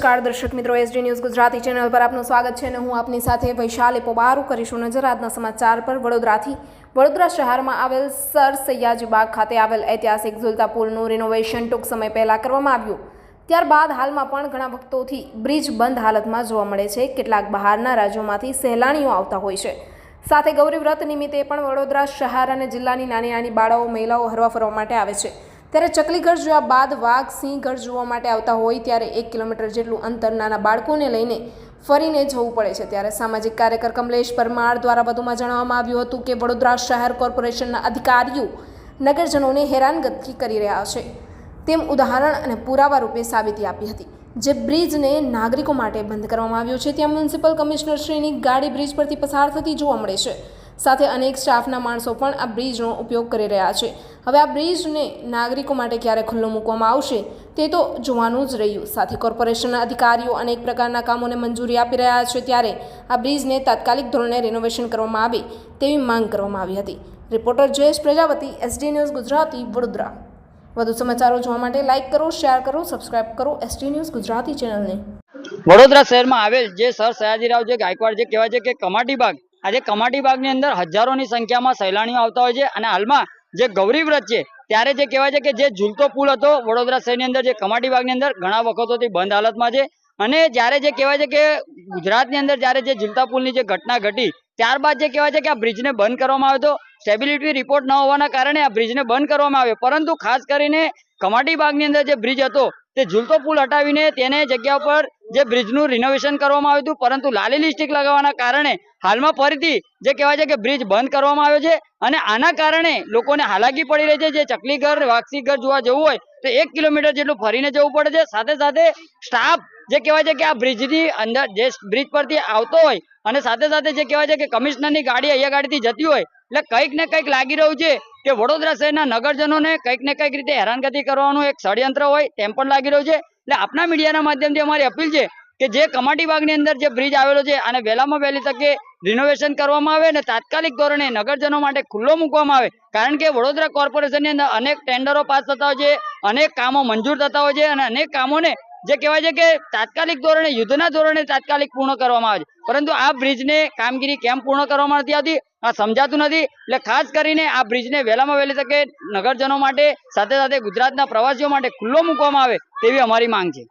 નમસ્કાર, દર્શક મિત્રો એસડી ન્યૂઝ ગુજરાતી ચેનલ પર આપનું સ્વાગત છે અને હું આપની સાથે વૈશાલી પોબારું કરીશું. નજર આજના સમાચાર પર, વડોદરાથી. વડોદરા શહેરમાં આવેલ સર સૈયાજી બાગ ખાતે આવેલ ઐતિહાસિક ઝુલતા પુલનું રિનોવેશન ટૂંક સમય પહેલાં કરવામાં આવ્યું. ત્યારબાદ હાલમાં પણ ઘણા ભક્તોથી બ્રિજ બંધ હાલતમાં જોવા મળે છે. કેટલાક બહારના રાજ્યોમાંથી સહેલાણીઓ આવતા હોય છે. સાથે ગૌરી વ્રત નિમિત્તે પણ વડોદરા શહેર અને જિલ્લાની નાની નાની બાળાઓ, મહિલાઓ હરવા ફરવા માટે આવે છે. ત્યારે ચકલીગઢ જોયા બાદ વાઘ સિંહ ઘર જોવા માટે આવતા હોય ત્યારે એક કિલોમીટર જેટલું અંતર નાના બાળકોને લઈને ફરીને જવું પડે છે. ત્યારે સામાજિક કાર્યકર કમલેશ પરમાર દ્વારા વધુમાં જણાવવામાં આવ્યું હતું કે વડોદરા શહેર કોર્પોરેશનના અધિકારીઓ નગરજનોને હેરાનગતિ કરી રહ્યા છે. તેમ ઉદાહરણ અને પુરાવા રૂપે સાબિતી આપી હતી. જે બ્રિજને નાગરિકો માટે બંધ કરવામાં આવ્યો છે, ત્યાં મ્યુનિસિપલ કમિશનરશ્રીની ગાડી બ્રિજ પરથી પસાર થતી જોવા મળે છે. સાથે અનેક સ્ટાફના માણસો પણ આ બ્રિજનો ઉપયોગ કરી રહ્યા છે. હવે આ બ્રિજને નાગરિકો માટે ક્યારે ખુલ્લો મૂકવામાં આવશે તે તો જોવાનું જ રહ્યું. સાથે કોર્પોરેશનના અધિકારીઓ અનેક પ્રકારના કામોને મંજૂરી આપી રહ્યા છે ત્યારે આ બ્રિજને તાત્કાલિક ધોરણે રિનોવેશન કરવામાં આવે તેવી માંગ કરવામાં આવી હતી. Reporter Jayesh Prajapati SD news Gujarati, Vadodara. વધુ સમાચારો જોવા માટે લાઇક કરો, શેર કરો, સબસ્ક્રાઇબ કરો એસડી ન્યૂઝ ગુજરાતી ચેનલને. વડોદરા શહેરમાં આવેલ જે સર સયાજીરાવ જે ગાયકવાડ જે કહેવાય છે કે કમાટી બાગ આજે કમાટી બાગની અંદર હજારોની સંખ્યામાં સહેલાણીઓ આવતા હોય છે અને હાલમાં જે ગૌરી વ્રત છે, ત્યારે જે કહેવાય છે કે જે ઝૂલતો પુલ હતો, વડોદરા શહેરની અંદર જે કમાટી બાગની અંદર ઘણા વખતોથી બંધ હાલતમાં છે. અને જ્યારે જે કહેવાય છે કે ગુજરાતની અંદર જ્યારે જે ઝૂલતા પુલની જે ઘટના ઘટી, ત્યારબાદ જે કહેવાય છે કે આ બ્રિજને બંધ કરવામાં આવ્યો હતો. સ્ટેબિલિટી રિપોર્ટ ન હોવાના કારણે આ બ્રિજને બંધ કરવામાં આવ્યો. પરંતુ ખાસ કરીને કમાટી બાગની અંદર જે બ્રિજ હતો, તે ઝૂલતો પુલ હટાવીને તેને જગ્યા ઉપર જે બ્રિજનું રિનોવેશન કરવામાં આવ્યું હતું, પરંતુ લાલી લિસ્ટિક લગાવવાના કારણે હાલમાં ફરીથી જે કહેવાય છે કે બ્રિજ બંધ કરવામાં આવ્યો છે અને આના કારણે લોકોને હાલાકી પડી રહી છે. જે ચકલીઘર વાક્ષીગઢ જોવા જવું હોય, તો એક કિલોમીટર જેટલું ફરીને જવું પડે છે. સાથે સાથે સ્ટાફ જે કહેવાય છે કે આ બ્રિજની અંદર, જે બ્રિજ પરથી આવતો હોય અને સાથે સાથે જે કહેવાય છે કે કમિશનરની ગાડી અહીંયા ગાડીથી જતી હોય, એટલે કંઈક ને કંઈક લાગી રહ્યું છે કે વડોદરા શહેરના નગરજનોને કંઈક ને કંઈક રીતે હેરાનગતિ કરવાનું એક ષડયંત્ર હોય, તેમ પણ લાગી રહ્યું છે. એટલે આપના મીડિયાના માધ્યમથી અમારી અપીલ છે કે જે કમાટી બાગની અંદર જે બ્રિજ આવેલો છે અને વહેલામાં વહેલી તકે રિનોવેશન કરવામાં આવે અને તાત્કાલિક ધોરણે નગરજનો માટે ખુલ્લો મૂકવામાં આવે. કારણ કે વડોદરા કોર્પોરેશનની અંદર અનેક ટેન્ડરો પાસ થતા હોય છે, અનેક કામો મંજૂર થતા હોય છે અને અનેક કામોને જે કહેવાય છે કે તાત્કાલિક ધોરણે, યુદ્ધના ધોરણે તાત્કાલિક પૂર્ણ કરવામાં આવે છે. પરંતુ આ બ્રિજને કામગીરી કેમ પૂર્ણ કરવામાં નથી આવતી? આ સમજાતું નથી. એટલે ખાસ કરીને આ બ્રિજને વહેલામાં વહેલી તકે નગરજનો માટે, સાથે સાથે ગુજરાતના પ્રવાસીઓ માટે ખુલ્લો મૂકવામાં આવે તેવી અમારી માંગ છે.